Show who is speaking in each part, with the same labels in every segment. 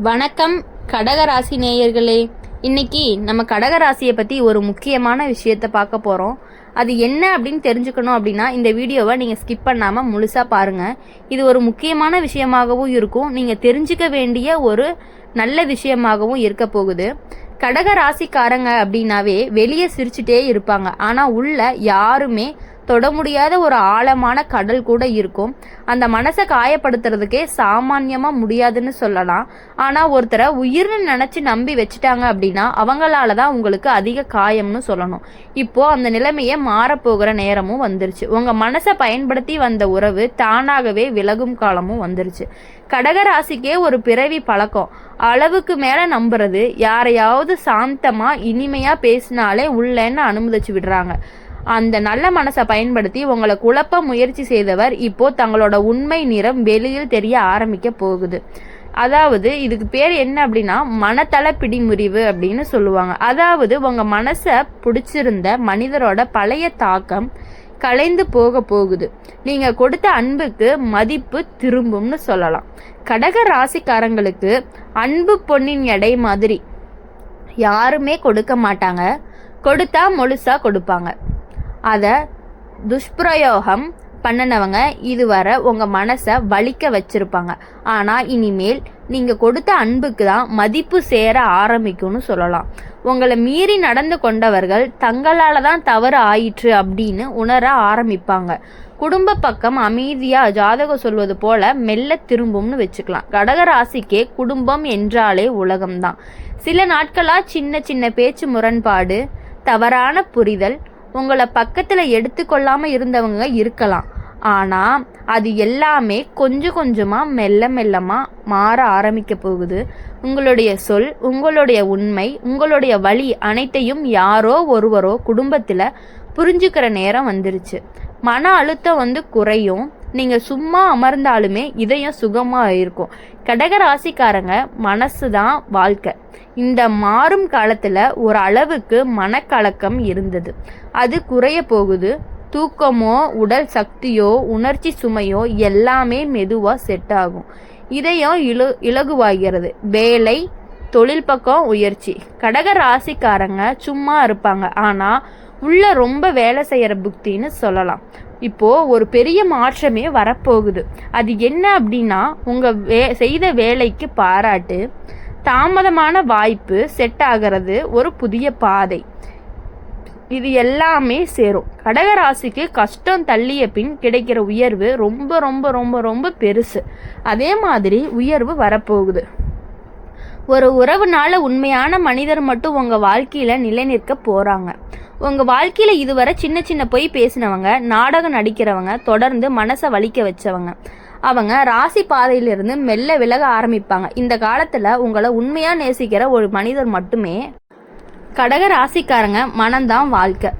Speaker 1: வணக்கம் கடகராசி நேயர்களே. இன்னைக்கு நம்ம கடகராசியை பற்றி ஒரு முக்கியமான விஷயத்த பார்க்க போகிறோம் அது என்ன அப்படின்னு தெரிஞ்சுக்கணும் அப்படின்னா இந்த வீடியோவை நீங்கள் ஸ்கிப் பண்ணாமல் முழுசாக பாருங்கள் இது ஒரு முக்கியமான விஷயமாகவும் இருக்கும். நீங்கள் தெரிஞ்சுக்க வேண்டிய ஒரு நல்ல விஷயமாகவும் இருக்க போகுது. கடக ராசிக்காரங்க அப்படின்னாவே வெளியே சிரிச்சுட்டே இருப்பாங்க. ஆனால் உள்ள யாருமே தொட முடியாத ஒரு ஆழமான கடல் கூட இருக்கும். அந்த மனசை காயப்படுத்துறதுக்கே சாமான்யமாக முடியாதுன்னு சொல்லலாம். ஆனால் ஒருத்தரை உயிர்னு நினச்சி நம்பி வச்சுட்டாங்க அப்படின்னா அவங்களால தான் உங்களுக்கு அதிக காயம்னு சொல்லணும். இப்போ அந்த நிலைமையை மாறப்போகிற நேரமும் வந்துருச்சு. உங்கள் மனசை பயன்படுத்தி வந்த உறவு தானாகவே விலகும் காலமும் வந்துருச்சு. கடகராசிக்கே ஒரு பிறவி பழக்கம். அளவுக்கு மேலே நம்புறது யாரையாவது சாந்தமாக இனிமையாக பேசினாலே உள்ளேன்னு அனுமதிச்சு விடுறாங்க. அந்த நல்ல மனசை பயன்படுத்தி உங்களை குழப்ப முயற்சி செய்தவர் இப்போ தங்களோட உண்மை நிறம் வெளியில் தெரிய ஆரம்பிக்க போகுது. அதாவது இதுக்கு பேர் என்ன அப்படின்னா மனத்தள பிடிமுறிவு அப்படின்னு சொல்லுவாங்க. அதாவது உங்க மனசை பிடிச்சிருந்த மனிதரோட பழைய தாக்கம் கலைந்து போக போகுது. நீங்க கொடுத்த அன்புக்கு மதிப்பு திரும்பும்னு சொல்லலாம். கடக ராசிக்காரங்களுக்கு அன்பு பொன்னின் எடை மாதிரி யாருமே கொடுக்க மாட்டாங்க. கொடுத்தா முழுசா கொடுப்பாங்க. அதை துஷ்பிரயோகம் பண்ணினவங்க இதுவரை உங்கள் மனசை வலிக்க வச்சுருப்பாங்க. ஆனால் இனிமேல் நீங்கள் கொடுத்த அன்புக்கு தான் மதிப்பு சேர ஆரம்பிக்கும்னு சொல்லலாம். உங்களை மீறி நடந்து கொண்டவர்கள் தங்களால் தான் தவறு ஆயிற்று அப்படின்னு உணர ஆரம்பிப்பாங்க. குடும்ப பக்கம் அமைதியாக ஜாதகம் சொல்வது போல மெல்ல திரும்பும்னு வச்சுக்கலாம். கடகராசிக்கே குடும்பம் என்றாலே உலகம்தான். சில நாட்களாக சின்ன சின்ன பேச்சு முரண்பாடு தவறான புரிதல் உங்களை பக்கத்தில் எடுத்துக்கொள்ளாமல் இருந்தவங்க இருக்கலாம். ஆனால் அது எல்லாமே கொஞ்சம் கொஞ்சமாக மெல்ல மெல்லமாக மாற ஆரம்பிக்க போகுது. உங்களுடைய சொல் உங்களுடைய உண்மை உங்களுடைய வழி அனைத்தையும் யாரோ ஒருவரோ குடும்பத்தில் புரிஞ்சுக்கிற நேரம் வந்துருச்சு. மன அழுத்தம் வந்து குறையும். நீங்கள் சும்மா அமர்ந்தாலுமே இதயம் சுகமாக இருக்கும். கடக ராசிக்காரங்க மனசு தான் வாழ்க்கை. இந்த மாறும் காலத்தில் ஒரு அளவுக்கு மனக்கலக்கம் இருந்தது. அது குறைய போகுது. தூக்கமோ உடல் சக்தியோ உணர்ச்சி சுமையோ எல்லாமே மெதுவாக செட் ஆகும். இதயம் இலு இலகுவாகிறது. வேலை தொழில் பக்கம் உயர்ச்சி. கடக ராசிக்காரங்க சும்மா இருப்பாங்க. ஆனால் உள்ள ரொம்ப வேலை செய்கிற புக்தின்னு சொல்லலாம். இப்போது ஒரு பெரிய மாற்றமே வரப்போகுது. அது என்ன அப்படின்னா உங்கள் வே செய்த வேலைக்கு பாராட்டு தாமதமான வாய்ப்பு செட் ஆகிறது ஒரு புதிய பாதை. இது எல்லாமே சேரும். கடகராசிக்கு கஷ்டம் தள்ளிய பின் கிடைக்கிற உயர்வு ரொம்ப ரொம்ப ரொம்ப ரொம்ப பெருசு. அதே மாதிரி உயர்வு வரப்போகுது. ஒரு உறவுனால உண்மையான மனிதர் மட்டும் உங்கள் வாழ்க்கையில் நிலை நிற்க போகிறாங்க உங்கள் வாழ்க்கையில் இதுவரை சின்ன சின்ன பொய் பேசினவங்க நாடகம் நடிக்கிறவங்க தொடர்ந்து மனசை வலிக்க வச்சவங்க அவங்க ராசி பாதையிலிருந்து மெல்ல விலக ஆரம்பிப்பாங்க. இந்த காலத்தில் உங்களை உண்மையாக நேசிக்கிற ஒரு மனிதர் மட்டுமே கடக ராசிக்காரங்க மனம்தான் வாழ்க்கை.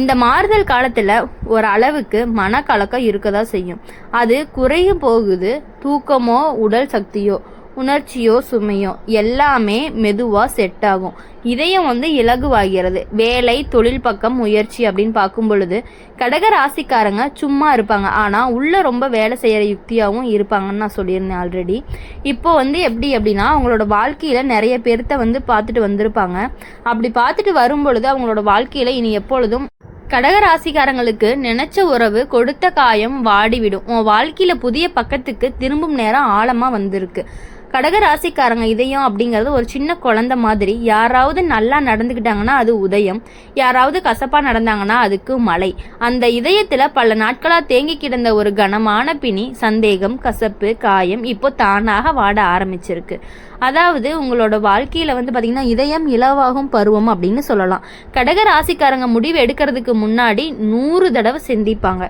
Speaker 1: இந்த மாறுதல் காலத்தில் ஒரு அளவுக்கு மனக்கலக்கம் இருக்க தான் செய்யும். அது குறையும் போகுது தூக்கமோ உடல் சக்தியோ. உணர்ச்சியோ சுமையோ எல்லாமே மெதுவாக செட் ஆகும். இதயம் வந்து இலகுவாகிறது. வேலை தொழில் பக்கம் முயற்சி அப்படின்னு பார்க்கும் பொழுது கடக ராசிக்காரங்க சும்மா இருப்பாங்க. ஆனால் உள்ளே ரொம்ப வேலை செய்கிற யுக்தியாகவும் இருப்பாங்கன்னு நான் சொல்லியிருந்தேன் ஆல்ரெடி இப்போ வந்து எப்படி அப்படின்னா அவங்களோட வாழ்க்கையில் நிறைய பேர்த்த வந்து பார்த்துட்டு வந்திருப்பாங்க. அப்படி பார்த்துட்டு வரும் பொழுது அவங்களோட வாழ்க்கையில் இனி எப்பொழுதும் கடக ராசிக்காரங்களுக்கு நினைச்ச உறவு கொடுத்த காயம் வாடிவிடும். உன் வாழ்க்கையில புதிய பக்கத்துக்கு திரும்பும் நேரம் ஆழமா வந்திருக்கு. கடக ராசிக்காரங்க இதயம் அப்படிங்கிறது ஒரு சின்ன குழந்த மாதிரி. யாராவது நல்லா நடந்துக்கிட்டாங்கன்னா அது உதயம். யாராவது கசப்பாக நடந்தாங்கன்னா அதுக்கு மலை அந்த இதயத்தில் பல நாட்களாக தேங்கி கிடந்த ஒரு கனமான பிணி சந்தேகம் கசப்பு காயம் இப்போ தானாக வாட ஆரம்பிச்சிருக்கு. அதாவது உங்களோட வாழ்க்கையில் வந்து பார்த்திங்கன்னா இதயம் இலவாகும் பருவம் அப்படின்னு சொல்லலாம். கடக ராசிக்காரங்க முடிவு எடுக்கிறதுக்கு முன்னாடி நூறு தடவை சிந்திப்பாங்க.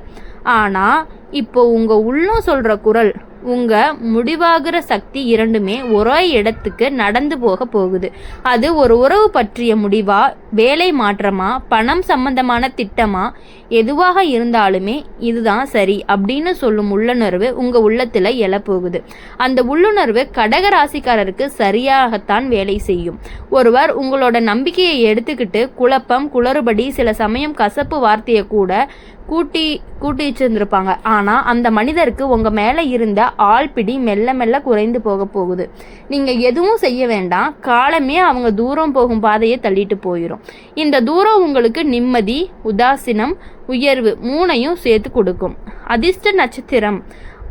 Speaker 1: ஆனால் இப்போ உங்கள் உள்ளம் சொல்கிற குரல் உங்கள் முடிவாகிற சக்தி இரண்டுமே ஒரே இடத்துக்கு நடந்து போக போகுது. அது ஒரு உறவு பற்றிய முடிவா வேலை மாற்றமா பணம் சம்பந்தமான திட்டமா எதுவாக இருந்தாலுமே இதுதான் சரி அப்படின்னு சொல்லும் உள்ளுணர்வு உங்கள் உள்ளத்தில் எழப்போகுது. அந்த உள்ளுணர்வு கடக ராசிக்காரருக்கு சரியாகத்தான் வேலை செய்யும். ஒருவர் உங்களோட நம்பிக்கையை எடுத்துக்கிட்டு குழப்பம் குளறுபடி சில சமயம் கசப்பு வார்த்தையை கூட கூட்டி கூட்டி வச்சிருந்துருப்பாங்க. ஆனால் அந்த மனிதருக்கு உங்கள் மேலே இருந்த ஆள்பிடி மெல்ல மெல்ல குறைந்து போக போகுது. நீங்கள் எதுவும் செய்ய வேண்டாம். காலமே அவங்க தூரம் போகும் பாதையை தள்ளிட்டு போயிடும் இந்த தூரம் உங்களுக்கு நிம்மதி உதாசீனம் உயர்வு மூணையும் சேர்த்து கொடுக்கும். அதிர்ஷ்ட நட்சத்திரம்.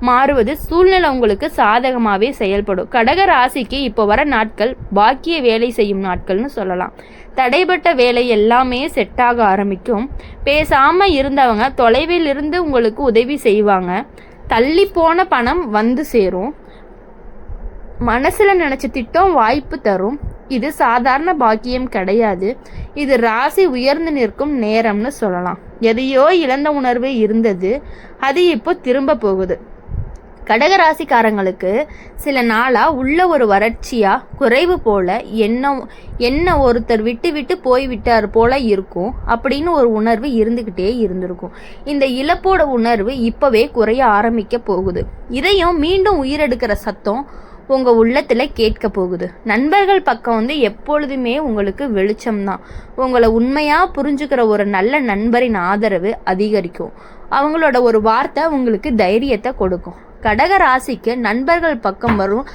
Speaker 1: மாறுவது சூழ்நிலை உங்களுக்கு சாதகமாகவே செயல்படும். கடக ராசிக்கு இப்போ வர நாட்கள் பாக்கிய வேலை செய்யும் நாட்கள்னு சொல்லலாம். தடைப்பட்ட வேலை எல்லாமே செட்டாக ஆரம்பிக்கும். பேசாமல் இருந்தவங்க தொலைவில் இருந்து உங்களுக்கு உதவி செய்வாங்க. தள்ளி போன பணம் வந்து சேரும். மனசில் நினச்ச திட்டம் வாய்ப்பு தரும். இது சாதாரண பாக்கியம் கிடையாது. இது ராசி உயர்ந்து நிற்கும் நேரம்னு சொல்லலாம். எதையோ இழந்த உணர்வு இருந்தது. அது இப்போ திரும்ப போகுது. கடகராசிக்காரங்களுக்கு சில நாளாக உள்ள ஒரு வறட்சியாக குறைவு போல என்ன என்ன ஒருத்தர் விட்டு விட்டு போய் விட்டார் போல இருக்கும் அப்படின்னு ஒரு உணர்வு இருந்துக்கிட்டே இருந்திருக்கும். இந்த இழப்போட உணர்வு இப்போவே குறைய ஆரம்பிக்க போகுது. இதையும் மீண்டும் உயிரெடுக்கிற சத்தம் உங்கள் உள்ளத்தில் கேட்க போகுது. நண்பர்கள் பக்கம் வந்து எப்பொழுதுமே உங்களுக்கு வெளிச்சம்தான். உங்களை உண்மையாக புரிஞ்சுக்கிற ஒரு நல்ல நண்பரின் ஆதரவு அதிகரிக்கும். அவங்களோட ஒரு வார்த்தை உங்களுக்கு தைரியத்தை கொடுக்கும். கடக ராசிக்கு நண்பர்கள் பக்கம் வரும்.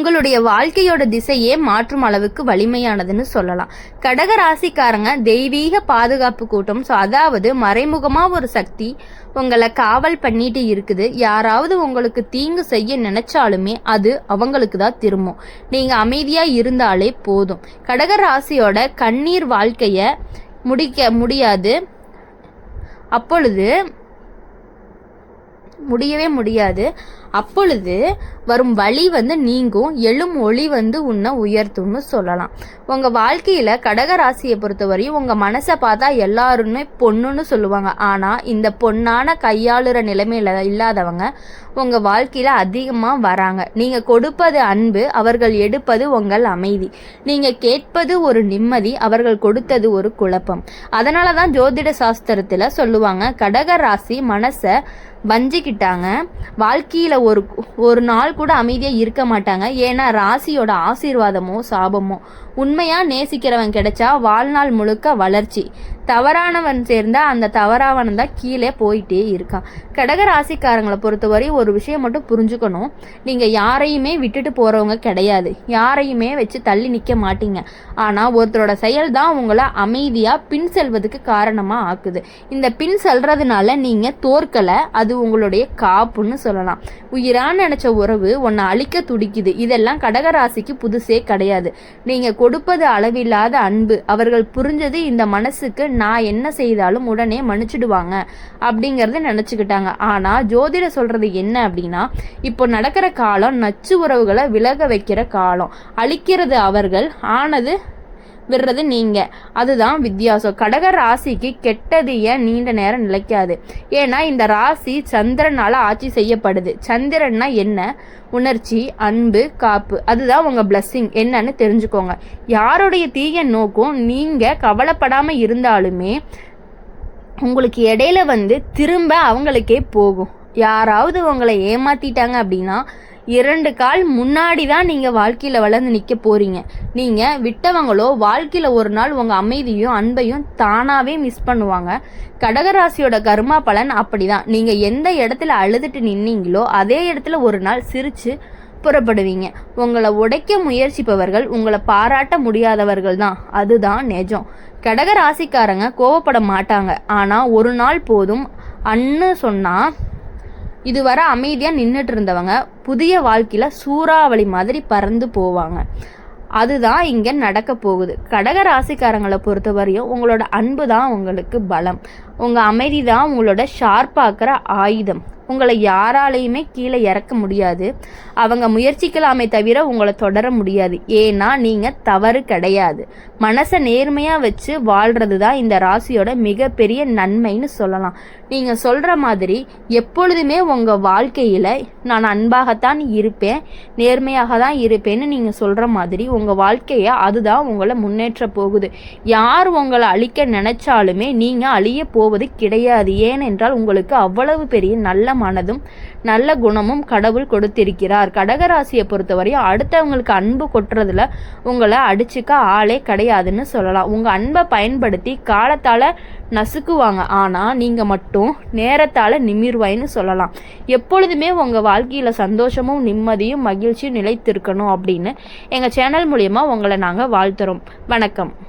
Speaker 1: உங்களுடைய வாழ்க்கையோட திசையே மாற்றும் அளவுக்கு வலிமையானதுன்னு சொல்லலாம். கடக ராசிக்காரங்க தெய்வீக பாதுகாப்பு கூட்டம் ஸோ அதாவது மறைமுகமாக ஒரு சக்தி உங்களை காவல் பண்ணிட்டு இருக்குது. யாராவது உங்களுக்கு தீங்கு செய்ய நினைச்சாலுமே அது அவங்களுக்கு தான் திரும்பும். நீங்கள் அமைதியாக இருந்தாலே போதும். கடக ராசியோட கண்ணீர் வாழ்க்கையை முடிக்க முடியாது. அப்பொழுது முடியவே முடியாது. அப்பொழுது வரும் வழி வந்து நீங்கும் எழும் ஒளி வந்து உன்னை உயர்த்தும்னு சொல்லலாம். உங்கள் வாழ்க்கையில் கடக ராசியை பொறுத்தவரையும் உங்கள் மனசை பார்த்தா எல்லாருமே பொண்ணுன்னு சொல்லுவாங்க. ஆனால் இந்த பொண்ணான கையாளுற நிலைமையில் இல்லாதவங்க உங்கள் வாழ்க்கையில் அதிகமாக வராங்க. நீங்கள் கொடுப்பது அன்பு அவர்கள் எடுப்பது உங்கள் அமைதி. நீங்கள் கேட்பது ஒரு நிம்மதி அவர்கள் கொடுத்தது ஒரு குழப்பம். அதனால தான் ஜோதிட சாஸ்திரத்தில் சொல்லுவாங்க கடக ராசி மனசை வஞ்சிக்கிட்டாங்க. வாழ்க்கையில் ஒரு ஒரு நாள் கூட அமைதியாக இருக்க மாட்டாங்க. ஏன்னா ராசியோட ஆசீர்வாதமோ சாபமோ உண்மையாக நேசிக்கிறவன் கிடைச்சா வாழ்நாள் முழுக்க வளர்ச்சி. தவறானவன் சேர்ந்தா அந்த தவறானவன் தான் கீழே போயிட்டே இருக்கான். கடக ராசிக்காரங்களை பொறுத்தவரை ஒரு விஷயம் மட்டும் புரிஞ்சுக்கணும். நீங்கள் யாரையுமே விட்டுட்டு போகிறவங்க கிடையாது. யாரையுமே வச்சு தள்ளி நிற்க மாட்டீங்க. ஆனால் ஒருத்தரோட செயல் தான் உங்களை அமைதியாக பின் செல்வதுக்கு காரணமாக ஆக்குது. இந்த பின் செல்றதுனால நீங்கள் தோற்கலை அது அது உங்களுடைய காப்புன்னு சொல்லலாம். உயிரான நினச்ச உறவு உன்னை அழிக்க துடிக்குது. இதெல்லாம் கடகராசிக்கு புதுசே கிடையாது. நீங்கள் கொடுப்பது அளவில்லாத அன்பு. அவர்கள் புரிஞ்சது இந்த மனசுக்கு நான் என்ன செய்தாலும் உடனே மன்னிச்சிடுவாங்க அப்படிங்கிறத நினச்சிக்கிட்டாங்க. ஆனால் ஜோதிட சொல்கிறது என்ன அப்படின்னா இப்போ நடக்கிற காலம் நச்சு உறவுகளை விலக வைக்கிற காலம். அழிக்கிறது அவர்கள். ஆனது விடுறது நீங்கள் அதுதான் வித்தியாசம். கடக ராசிக்கு கெட்டது ஏன் நீண்ட நேரம் நிலைக்காது? ஏன்னா இந்த ராசி சந்திரனால் ஆட்சி செய்யப்படுது. சந்திரன்னா என்ன? உணர்ச்சி அன்பு காப்பு. அதுதான் உங்கள் பிளஸ்ஸிங் என்னன்னு தெரிஞ்சுக்கோங்க. யாருடைய தீய நோக்கம் நீங்கள் கவலைப்படாமல் இருந்தாலுமே உங்களுக்கு இடையில வந்து திரும்ப அவங்களுக்கே போகும். யாராவது உங்களை ஏமாத்திட்டாங்க அப்படின்னா இரண்டு கால் முன்னாடி தான் நீங்கள் வாழ்க்கையில் வளர்ந்து நிற்க போகிறீங்க நீங்கள் விட்டவங்களோ வாழ்க்கையில் ஒரு நாள் உங்கள் அமைதியும் அன்பையும் தானாகவே மிஸ் பண்ணுவாங்க. கடகராசியோட கர்மா பலன் அப்படி தான் நீங்கள் எந்த இடத்துல அழுதுட்டு நின்னீங்களோ அதே இடத்துல ஒரு நாள் சிரித்து புறப்படுவீங்க. உங்களை உடைக்க முயற்சிப்பவர்கள் உங்களை பாராட்ட முடியாதவர்கள் தான். அதுதான் நிஜம். கடக ராசிக்காரங்க கோவப்பட மாட்டாங்க. ஆனால் ஒரு நாள் போதும். அன்னு சொன்னால் இதுவரை அமைதியாக நின்றுட்டு இருந்தவங்க புதிய வாழ்க்கையில் சூறாவளி மாதிரி பறந்து போவாங்க. அதுதான் இங்கே நடக்க போகுது. கடக ராசிக்காரங்களை பொறுத்தவரையும் உங்களோட அன்பு தான் உங்களுக்கு பலம். உங்கள் அமைதி தான் உங்களோட ஷார்ப்பாக்குற ஆயுதம். உங்களை யாராலையுமே கீழே இறக்க முடியாது. அவங்க முயற்சிக்கலாமே தவிர உங்களை தொடர முடியாது. ஏன்னா நீங்கள் தவறு கிடையாது. மனசை நேர்மையாக வச்சு வாழ்கிறது தான் இந்த ராசியோட மிகப்பெரிய நன்மைன்னு சொல்லலாம். நீங்கள் சொல்கிற மாதிரி எப்பொழுதுமே உங்கள் வாழ்க்கையில் நான் அன்பாகத்தான் இருப்பேன் நேர்மையாக தான் இருப்பேன்னு நீங்கள் சொல்கிற மாதிரி உங்கள் வாழ்க்கையை அதுதான் உங்களை முன்னேற்ற போகுது. யார் உங்களை அழிக்க நினைச்சாலுமே நீங்கள் அழிய போவது கிடையாது. ஏனென்றால் உங்களுக்கு அவ்வளவு பெரிய நல்ல மனதும் நல்ல குணமும் கடவுள் கொடுத்திருக்கிறார். கடகராசியை பொறுத்தவரையும் அடுத்தவங்களுக்கு அன்பு கொட்டுறதுல உங்களை அடிச்சுக்க ஆளே கிடையாதுன்னு சொல்லலாம். உங்கள் அன்பை பயன்படுத்தி காலத்தால் நசுக்குவாங்க. ஆனால் நீங்கள் மட்டும் நேரத்தால் நிமிர்வாயின்னு சொல்லலாம். எப்பொழுதுமே உங்கள் வாழ்க்கையில் சந்தோஷமும் நிம்மதியும் மகிழ்ச்சியும் நிலைத்திருக்கணும் அப்படின்னு எங்கள் சேனல் மூலியமாக உங்களை நாங்கள் வாழ்த்துறோம். வணக்கம்.